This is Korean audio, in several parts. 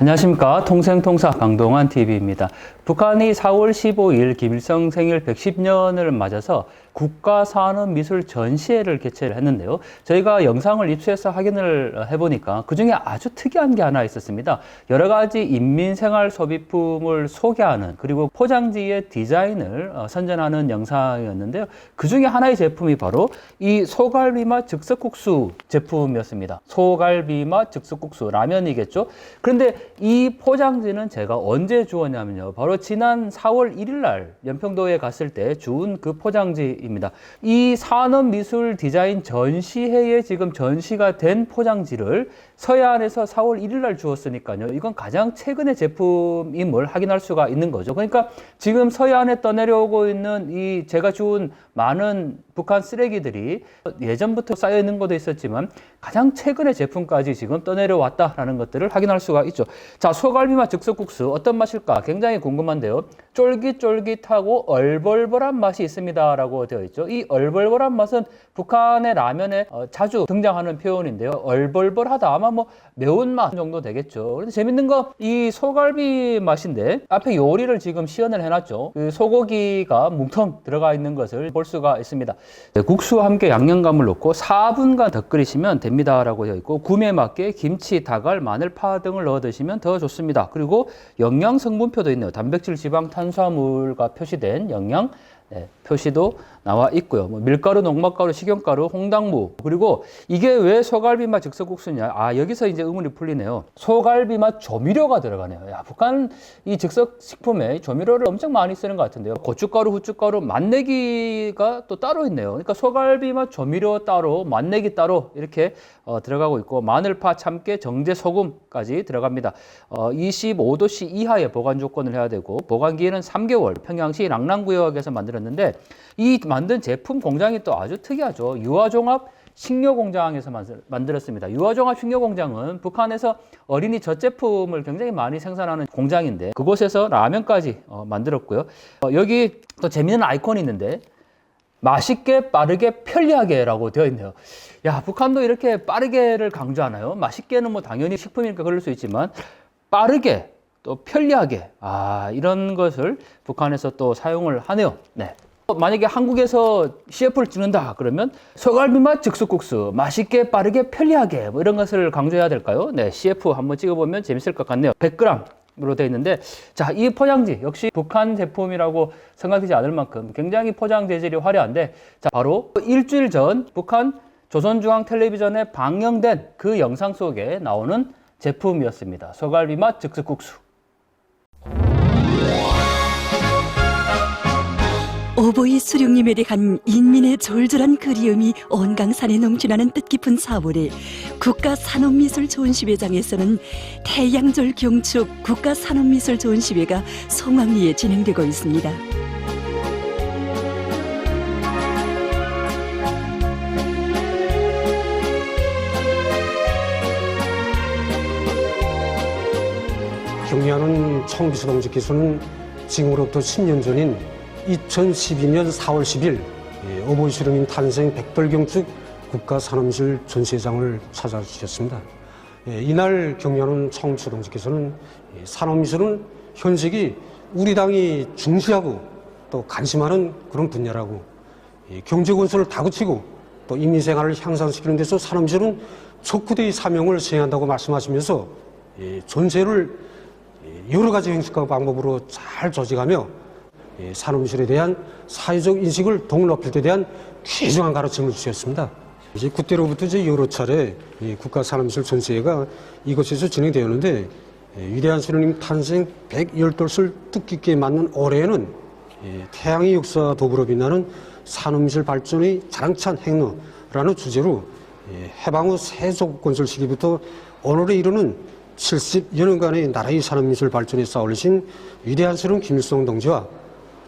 안녕하십니까. 통생통사 강동환 TV입니다. 북한이 4월 15일 김일성 생일 110년을 맞아서 국가산업미술 전시회를 개최를 했는데요. 저희가 영상을 입수해서 확인을 해보니까 그 중에 아주 특이한 게 하나 있었습니다. 여러 가지 인민생활 소비품을 소개하는 그리고 포장지의 디자인을 어, 선전하는 영상이었는데요. 그 중에 하나의 제품이 바로 이 소갈비맛 즉석국수 제품이었습니다. 소갈비맛 즉석국수 라면이겠죠. 그런데 이 포장지는 제가 언제 주었냐면요. 바로 지난 4월 1일 날 연평도에 갔을 때 주운 그 포장지입니다. 이 산업미술 디자인 전시회에 지금 전시가 된 포장지를 서해안에서 4월 1일 날 주었으니까요. 이건 가장 최근의 제품임을 확인할 수가 있는 거죠. 그러니까 지금 서해안에 떠내려오고 있는 이 제가 주운 많은 북한 쓰레기들이 예전부터 쌓여 있는 것도 있었지만 가장 최근의 제품까지 지금 떠내려왔다라는 것들을 확인할 수가 있죠. 자, 소갈비맛 즉석국수 어떤 맛일까? 굉장히 궁금한데요. 쫄깃쫄깃하고 얼벌벌한 맛이 있습니다라고 되어 있죠. 이 얼벌벌한 맛은 북한의 라면에 어, 자주 등장하는 표현인데요. 얼벌벌하다 아마 뭐 매운맛 정도 되겠죠. 그런데 재밌는 거이 소갈비 맛인데 앞에 요리를 지금 시연을 해놨죠. 그 소고기가 뭉텅 들어가 있는 것을 볼 수가 있습니다. 네, 국수와 함께 양념감을 넣고 4분간 더 끓이시면 됩니다라고 되어 있고 구매에 맞게 김치, 다갈, 마늘, 파 등을 넣어 드시면 더 좋습니다. 그리고 영양 성분표도 있네요. 단백질, 지방, 탄수화물과 표시된 영양 네, 표시도 나와 있고요. 뭐 밀가루, 녹막가루, 식용가루, 홍당무 그리고 이게 왜 소갈비맛 즉석국수냐? 아 여기서 이제 의문이 풀리네요. 소갈비맛 조미료가 들어가네요. 야 북한 이 즉석 식품에 조미료를 엄청 많이 쓰는 것 같은데요. 고춧가루, 후춧가루, 맛내기가 또 따로 있네요. 그러니까 소갈비맛 조미료 따로, 맛내기 따로 이렇게 어, 들어가고 있고 마늘파, 참깨, 정제, 소금까지 들어갑니다. 어, 25도씨 이하의 보관 조건을 해야 되고 보관기에는 3개월. 평양시 랑랑구역에서 만 들었는데 이 만든 제품 공장이 또 아주 특이하죠. 유화종합 식료 공장에서 만들- 만들었습니다. 유화종합 식료 공장은 북한에서 어린이 젖제품을 굉장히 많이 생산하는 공장인데 그곳에서 라면까지 어, 만들었고요. 어, 여기 또 재미있는 아이콘이 있는데 맛있게 빠르게 편리하게라고 되어 있네요. 야 북한도 이렇게 빠르게를 강조하나요? 맛있게는 뭐 당연히 식품이니까 그럴 수 있지만 빠르게 또 편리하게 아 이런 것을 북한에서 또 사용을 하네요. 네. 어, 만약에 한국에서 CF를 찍는다 그러면 소갈비맛 즉석국수 맛있게 빠르게 편리하게 뭐 이런 것을 강조해야 될까요? 네, CF 한번 찍어보면 재밌을 것 같네요. 100g 으로 되어 있는데 자 이 포장지 역시 북한 제품이라고 생각되지 않을 만큼 굉장히 포장 재질이 화려한데 자 바로 일주일 전 북한 조선중앙 텔레비전에 방영된 그 영상 속에 나오는 제품이었습니다. 소갈비맛 즉석국수. 오보이 수령님에 대한 인민의 졸졸한 그리움이 온 강산에 넘쳐나는 뜻깊은 4월에 국가산업미술 전시회장에서는 태양절 경축 국가산업미술 전시회가 성황리에 진행되고 있습니다. 경리하는 청비서 동지께서는 지금으로부터 10년 전인 2012년 4월 10일 예, 어버이 수령님 탄생 백돌경축 국가산업미술 전시회장을 찾아주셨습니다. 예, 이날 경리하는 청비서 동지께서는 예, 산업미술은 현직이 우리 당이 중시하고 또 관심하는 그런 분야라고 예, 경제 건설을 다그치고 또 인민생활을 향상시키는 데서 산업미술은 촉구대의 사명을 수행한다고 말씀하시면서 예, 전세를 여러 가지 형식과 방법으로 잘 조직하며 예, 산업미술에 대한 사회적 인식을 더 높일 때 대한 귀중한 가르침을 주셨습니다. 이제 그때로부터 이제 여러 차례 이 국가산업미술 전시회가 이곳에서 진행되었는데 예, 위대한 수령님 탄생 110돌을 뜻깊게 맞는 올해에는 예, 태양의 역사와 더불어 빛나는 산업미술 발전의 자랑찬 행로라는 주제로 예, 해방 후 세속 건설 시기부터 오늘에 이르는 70여 년간의 나라의 산업미술 발전에 쌓아올리신 위대한 수령 김일성 동지와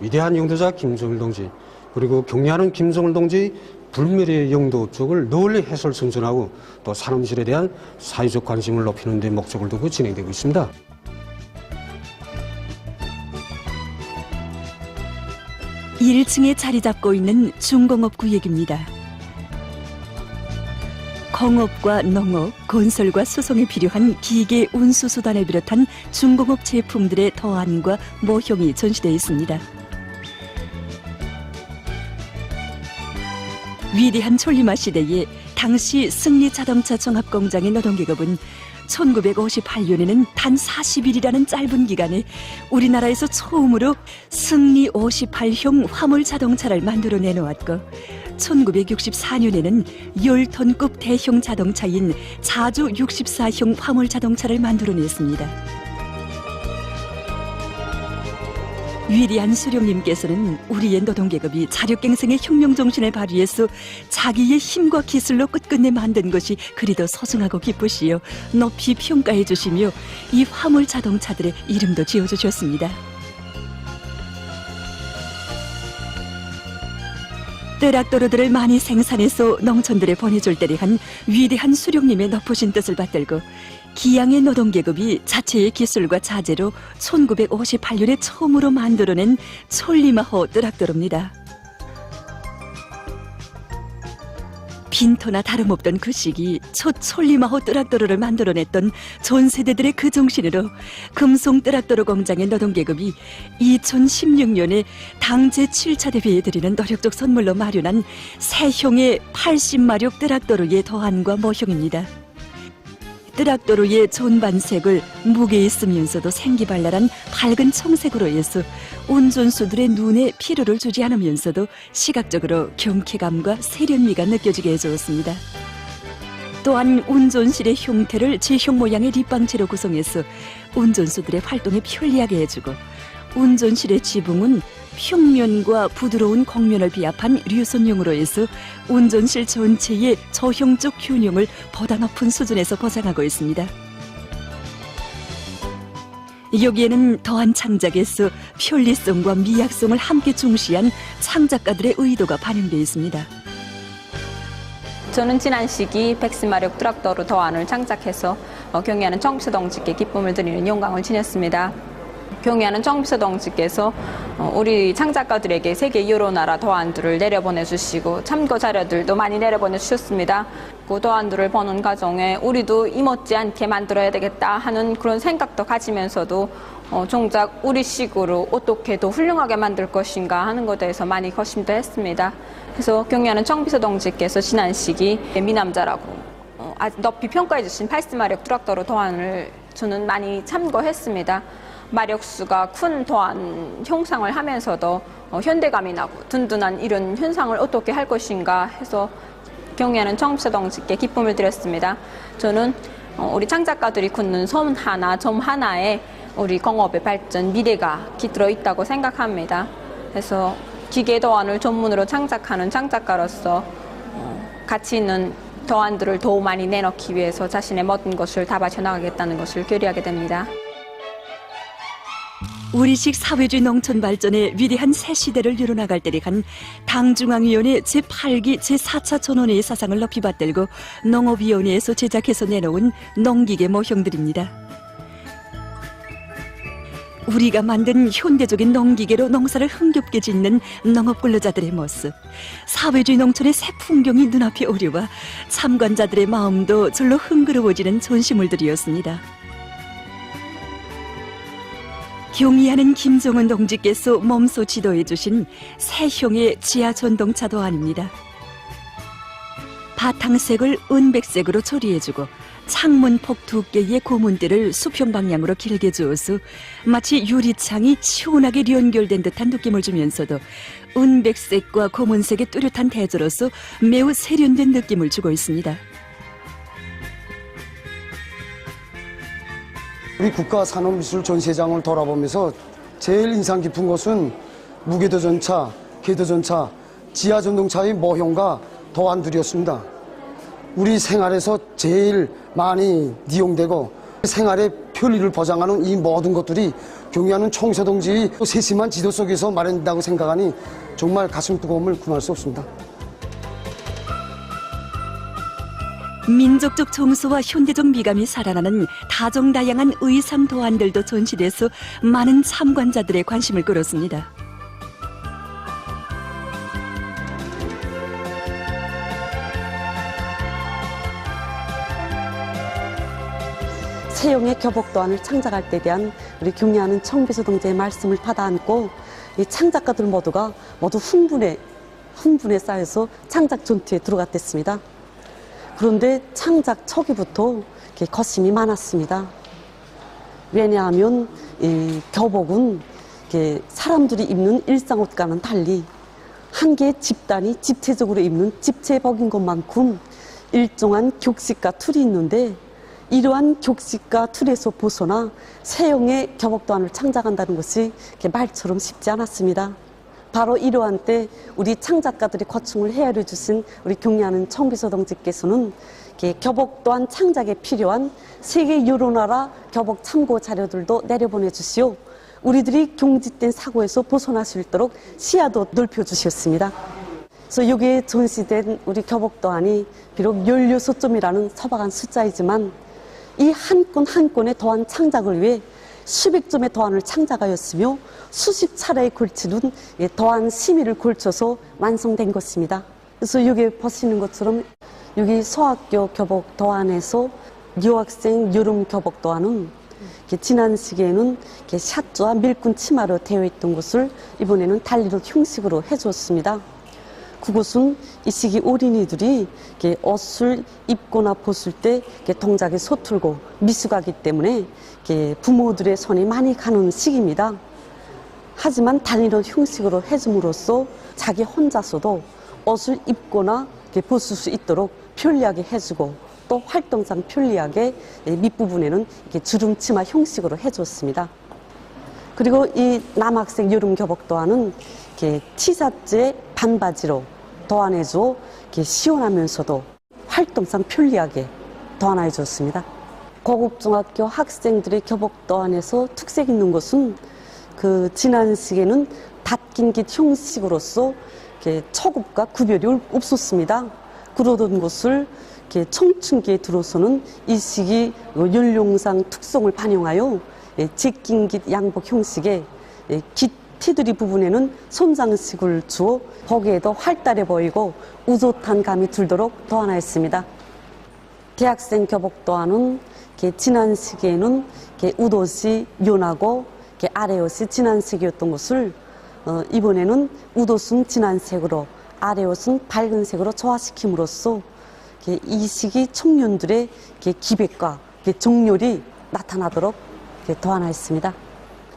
위대한 영도자 김정일 동지 그리고 경례하는 김정일 동지의 불멸의 영도 쪽을 널리 해설 선전하고 또 산업미술에 대한 사회적 관심을 높이는 데 목적을 두고 진행되고 있습니다. 일층에 자리 잡고 있는 중공업 구역입니다. 공업과 농업, 건설과 수송에 필요한 기계 운수 수단을 비롯한 중공업 제품들의 도안과 모형이 전시되어 있습니다. 위대한 촐리마 시대에 당시 승리 자동차 종합 공장의 노동계급은 1958년에는 단 40일이라는 짧은 기간에 우리나라에서 처음으로 승리 58형 화물 자동차를 만들어 내놓았고 1964년에는 10톤급 대형 자동차인 자주 64형 화물 자동차를 만들어냈습니다. 위대한 수령님께서는 우리의 노동계급이 자력갱생의 혁명정신을 발휘해서 자기의 힘과 기술로 끝끝내 만든 것이 그리도 소중하고 기쁘시요 높이 평가해 주시며 이 화물 자동차들의 이름도 지어주셨습니다. 뜨락도로들을 많이 생산해서 농촌들에 보내줄 때를 한 위대한 수령님의 높으신 뜻을 받들고 기양의 노동계급이 자체의 기술과 자재로 1958년에 처음으로 만들어낸 솔리마호 뜨락도로입니다. 빈터나 다름없던 그 시기 첫 솔리마호 뜨락도로를 만들어냈던 전 세대들의 그 정신으로 금송 뜨락도로 공장의 노동계급이 2016년에 당 제7차 대회에 드리는 노력적 선물로 마련한 새형의 80마력 뜨락도로의 도안과 모형입니다. 뜨락도로의 존반색을 무게 있으면서도 생기발랄한 밝은 청색으로 해서 운전수들의 눈에 피로를 주지 않으면서도 시각적으로 경쾌감과 세련미가 느껴지게 해주었습니다. 또한 운전실의 형태를 제형 모양의 립방체로 구성해서 운전수들의 활동에 편리하게 해주고 운전실의 지붕은 평면과 부드러운 곡면을 비합한 류선형으로 해서 운전실 전체의 저형적 균형을 보다 높은 수준에서 보장하고 있습니다. 여기에는 더한 창작에서 편리성과 미약성을 함께 중시한 창작가들의 의도가 반영되어 있습니다. 저는 지난 시기 백스마력 트락터로 더안을 창작해서 어, 경의하는 청주동지께 기쁨을 드리는 영광을 지녔습니다. 경의하는 청주동지께서 어, 우리 창작가들에게 세계 여러 나라 더안들을 내려보내 주시고 참고 자료들도 많이 내려보내 주셨습니다. 그 더안들을 보는 과정에 우리도 이못지않게 만들어야 되겠다 하는 그런 생각도 가지면서도 어, 정작 우리식으로 어떻게 더 훌륭하게 만들 것인가 하는 것에 대해서 많이 거심도 했습니다. 그래서 경의하는 청비서 동지께서 지난 시기 미남자라고 어, 아주 높이 평가해 주신 80마력 트럭터로 도안을 저는 많이 참고했습니다. 마력수가 큰 도안 형상을 하면서도 어, 현대감이 나고 든든한 이런 현상을 어떻게 할 것인가 해서 경의하는 청비서 동지께 기쁨을 드렸습니다. 저는 어, 우리 창작가들이 굳는 섬 하나, 점 하나에 우리 공업의 발전 미래가 깃들어 있다고 생각합니다. 그래서 기계 도안을 전문으로 창작하는 창작가로서 어, 가치 있는 도안들을 더 많이 내놓기 위해서 자신의 모든 것을 다 바쳐나가겠다는 것을 결의하게 됩니다. 우리식 사회주의 농촌 발전의 위대한 새 시대를 이뤄나갈 때를 간 당중앙위원회 제8기 제4차 전원회의 사상을 높이 받들고 농업위원회에서 제작해서 내놓은 농기계 모형들입니다. 우리가 만든 현대적인 농기계로 농사를 흥겹게 짓는 농업 근로자들의 모습, 사회주의 농촌의 새 풍경이 눈앞에 오려와 참관자들의 마음도 절로 흥그러워지는 전시물들이었습니다. 경의하는 김종은 동지께서 몸소 지도해 주신 새형의 지하 전동차 도안입니다. 바탕색을 은백색으로 처리해주고 창문 폭 두께의 고문대를 수평 방향으로 길게 주어서 마치 유리창이 시원하게 연결된 듯한 느낌을 주면서도 은백색과 고문색의 뚜렷한 대조로서 매우 세련된 느낌을 주고 있습니다. 우리 국가 산업미술 전시장을 돌아보면서 제일 인상 깊은 것은 무게도전차, 궤도전차, 지하전동차의 모형과 도안들이었습니다. 우리 생활에서 제일 많이 이용되고 생활의 편리를 보장하는 이 모든 것들이 경의하는 총서동지의 세심한 지도 속에서 마련된다고 생각하니 정말 가슴 뜨거움을 금할 수 없습니다. 민족적 정서와 현대적 미감이 살아나는 다정다양한 의상 도안들도 전시돼서 많은 참관자들의 관심을 끌었습니다. 세용의 교복 도안을 창작할 때 대한 우리 경례하는 청비서 동지의 말씀을 받아 안고 이 창작가들 모두가 모두 흥분에 흥분에 쌓여서 창작 전투에 들어갔댔습니다. 그런데 창작 초기부터 거심이 많았습니다. 왜냐하면 이 교복은 사람들이 입는 일상 옷과는 달리 한 개의 집단이 집체적으로 입는 집체복인 것만큼 일정한 격식과 틀이 있는데 이러한 격식과 틀에서 벗어나 세형의 교복도안을 창작한다는 것이 말처럼 쉽지 않았습니다. 바로 이러한 때 우리 창작가들이 거충을 헤아려 주신 우리 경리하는 청비서 동지께서는 이렇게 교복 또한 창작에 필요한 세계 여러 나라 교복 참고 자료들도 내려보내 주시오. 우리들이 경직된 사고에서 벗어날 수 있도록 시야도 넓혀 주셨습니다. 그래서 여기에 전시된 우리 교복 또한이 비록 16점이라는 서박한 숫자이지만 이한건한 건의 도안 창작을 위해 수백 점의 도안을 창작하였으며 수십 차례에 걸치는 이 도안 심의를 걸쳐서 완성된 것입니다. 그래서 여기 보시는 것처럼 여기 소학교 교복 도안에서 유학생 여름 교복 도안은 지난 시기에는 샷주와 밀군 치마로 되어 있던 것을 이번에는 달리로 형식으로 해줬습니다. 그것은 이 시기 어린이들이 옷을 입거나 벗을 때 동작이 서툴고 미숙하기 때문에 부모들의 손이 많이 가는 시기입니다. 하지만 단일한 형식으로 해줌으로써 자기 혼자서도 옷을 입거나 벗을 수 있도록 편리하게 해주고 또 활동상 편리하게 밑부분에는 이렇게 주름 치마 형식으로 해줬습니다. 그리고 이 남학생 여름 교복 도안은 이렇게 티셔츠에 반바지로 도안해줘 이렇게 시원하면서도 활동상 편리하게 도안해 줬습니다. 고급 중학교 학생들의 교복 도 안에서 특색 있는 것은 그 지난 시기에는 닫긴 깃 형식으로서 이렇게 초급과 구별이 없었습니다. 그러던 것을 이렇게 청춘기에 들어서는 이 시기 연령상 특성을 반영하여 예, 제낀 깃 양복 형식의 예, 깃 티드리 부분에는 손장식을 주어 보기에도 활달해 보이고 우젓한 감이 들도록 도안하였습니다. 대학생 교복 도안은 이렇게 지난 시기에는 이렇게 웃옷이 연하고 이렇게 아래옷이 진한 색이었던 것을 어, 이번에는 웃옷은 진한 색으로 아래옷은 밝은 색으로 조화시킴으로써 이 시기 청년들의 기백과 정열이 나타나도록 도안하였습니다.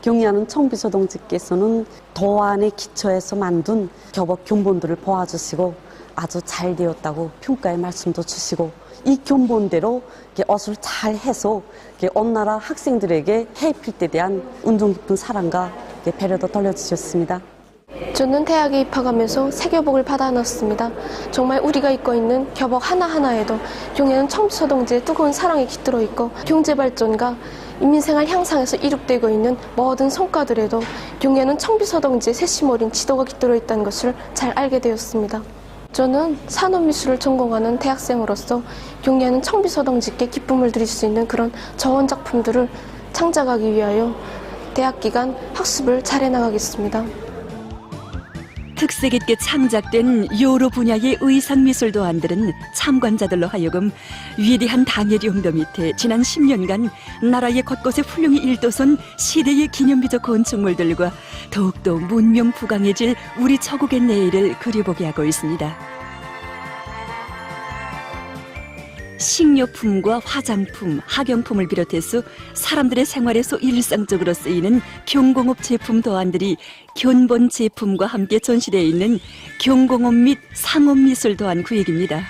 경리하는 청비서 동지께서는 도안의 기초에서 만든 교복 견본들을 보아주시고 아주 잘 되었다고 평가의 말씀도 주시고 이 견본대로 옷을 잘 해서 온 나라 학생들에게 해입힐 때 대한 운동 깊은 사랑과 배려도 돌려주셨습니다. 저는 대학에 입학하면서 새 교복을 받아 넣었습니다. 정말 우리가 입고 있는 교복 하나하나에도 경애는 청비서 동지의 뜨거운 사랑이 깃들어 있고 경제 발전과 인민생활 향상에서 이룩되고 있는 모든 성과들에도 경애는 청비서 동지의 세심 어린 지도가 깃들어 있다는 것을 잘 알게 되었습니다. 저는 산업미술을 전공하는 대학생으로서 경례하는 청비서 동지께 기쁨을 드릴 수 있는 그런 저원 작품들을 창작하기 위하여 대학 기간 학습을 잘 해 나가겠습니다. 특색 있게 창작된 여러 분야의 의상 미술 도안들은 참관자들로 하여금 위대한 당의 용도 밑에 지난 10년간 나라의 곳곳에 훌륭히 일도선 시대의 기념비적 건축물들과 더욱더 문명 부강해질 우리 처국의 내일을 그려보게 하고 있습니다. 식료품과 화장품, 학용품을 비롯해서 사람들의 생활에서 일상적으로 쓰이는 경공업 제품 도안들이 견본 제품과 함께 전시되어 있는 경공업 및 상업 미술 도안 구역입니다.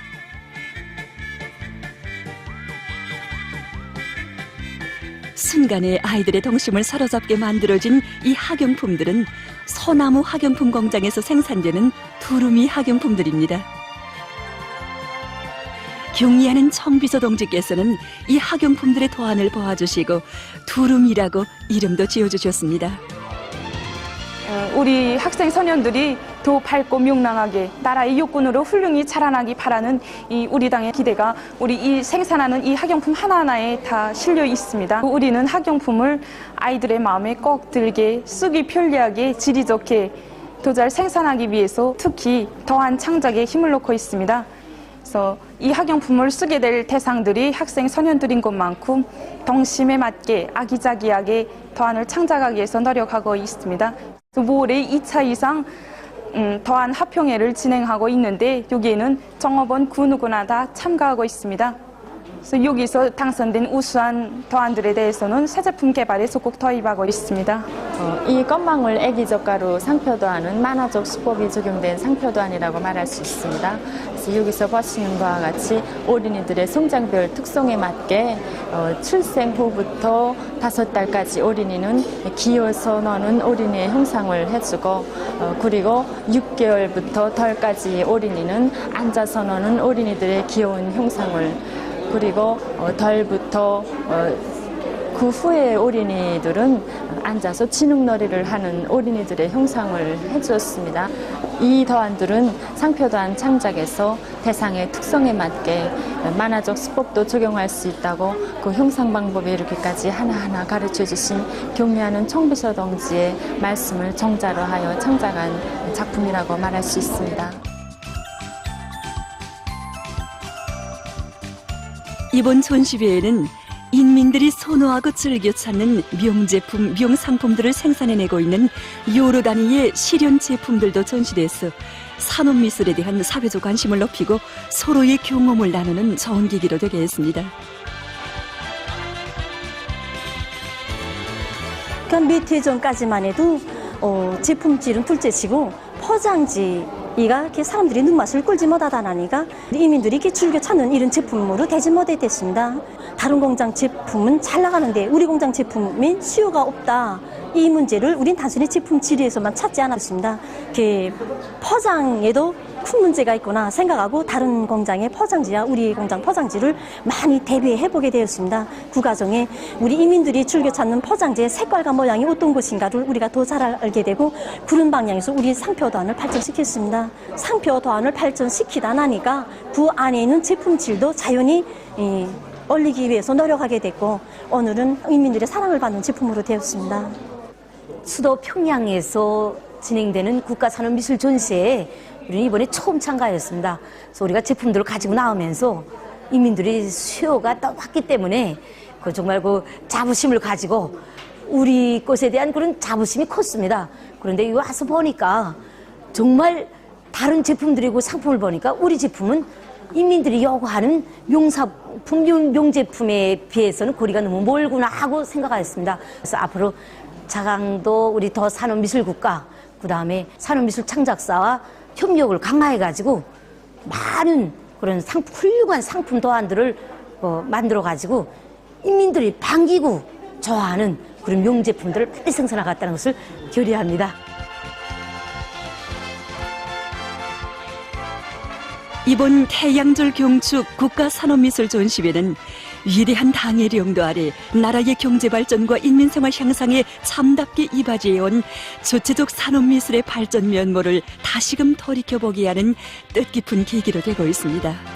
순간에 아이들의 동심을 사로잡게 만들어진 이 학용품들은 소나무 학용품 공장에서 생산되는 두루미 학용품들입니다. 경리하는 청비서 동지께서는 이 학용품들의 도안을 보아주시고 두루미라고 이름도 지어주셨습니다. 어, 우리 학생 소년들이 더 밝고 명랑하게 나라의 육군으로 훌륭히 자라나기 바라는 이 우리 당의 기대가 우리 이 생산하는 이 학용품 하나하나에 다 실려 있습니다. 우리는 학용품을 아이들의 마음에 꼭 들게 쓰기 편리하게 질이 좋게 더잘 생산하기 위해서 특히 더한 창작에 힘을 놓고 있습니다. 그래서 이 학용품을 쓰게 될 대상들이 학생 선현들인 것만큼 동심에 맞게 아기자기하게 더한을 창작하기 위해서 노력하고 있습니다. 올해 2차 이상 음, 더한 합평회를 진행하고 있는데 여기에는 정업원 구 누구나 다 참가하고 있습니다. 그래서 여기서 당선된 우수한 더한들에 대해서는 새 제품 개발에 적극 투입하고 있습니다. 어, 이 건망울 애기 젓가루 상표도안은 만화적 수법이 적용된 상표도안이라고 말할 수 있습니다. 그래서 여기서 보시는 바와 같이 어린이들의 성장별 특성에 맞게 어, 출생 후부터 다섯 달까지 어린이는 기어서 노는 어린이의 형상을 해주고 어, 그리고 6개월부터 덜까지 어린이는 앉아서 노는 어린이들의 귀여운 형상을 그리고 어, 덜부터 어, 그 후에 어린이들은 앉아서 진흙놀이를 하는 어린이들의 형상을 해주었습니다. 이 더한들은 상표도안 창작에서 대상의 특성에 맞게 만화적 수법도 적용할 수 있다고 그 형상 방법에 이렇게까지 하나하나 가르쳐 주신 경미하는 청비서 동지의 말씀을 정자로 하여 창작한 작품이라고 말할 수 있습니다. 이번 전시회에는 인민들이 선호하고 즐겨 찾는 명제품, 명상품들을 생산해내고 있는 여러 단위의 실현 제품들도 전시돼서 산업미술에 대한 사회적 관심을 높이고 서로의 경험을 나누는 계기로 되게 했습니다. 그러니까 전까지만 해도 어, 제품질은 둘째치고 포장지가 이렇게 사람들이 눈맛을 끌지 못하다 나니까 이민들이 이렇게 즐겨 찾는 이런 제품으로 되지 못했습니다. 다른 공장 제품은 잘 나가는데 우리 공장 제품이 수요가 없다. 이 문제를 우린 단순히 제품 질에서만 찾지 않았습니다. 이렇게 포장에도 큰 문제가 있구나 생각하고 다른 공장의 포장지와 우리 공장 포장지를 많이 대비해 보게 되었습니다. 그 과정에 우리 이민들이 즐겨 찾는 포장지의 색깔과 모양이 어떤 것인가를 우리가 더 잘 알게 되고 그런 방향에서 우리 상표 도안을 발전시켰습니다. 상표 도안을 발전시키다 나니까 그 안에 있는 제품질도 자연히 이, 올리기 위해서 노력하게 됐고 오늘은 이민들의 사랑을 받는 제품으로 되었습니다. 수도 평양에서 진행되는 국가산업미술 전시회에 우리는 이번에 처음 참가했습니다. 그래서 우리가 제품들을 가지고 나오면서 이민들이 수요가 또 왔기 때문에 그 정말 그 자부심을 가지고 우리 것에 대한 그런 자부심이 컸습니다. 그런데 와서 보니까 정말 다른 제품들이고 상품을 보니까 우리 제품은 인민들이 요구하는 명사 품, 명, 명제품에 비해서는 거리가 너무 멀구나 하고 생각하였습니다. 그래서 앞으로 자강도 우리 더 산업미술국가, 그 다음에 산업미술 창작사와 협력을 강화해가지고 많은 그런 상, 훌륭한 상품 도안들을 어, 만들어가지고 인민들이 반기고 좋아하는 그런 명제품들을 빨리 생산하겠다는 것을 결의합니다. 이번 태양절 경축 국가산업미술 전시회는 위대한 당해령도 아래 나라의 경제 발전과 인민생활 향상에 참답게 이바지해온 주체적 산업미술의 발전 면모를 다시금 돌이켜보게 하는 뜻깊은 계기로 되고 있습니다.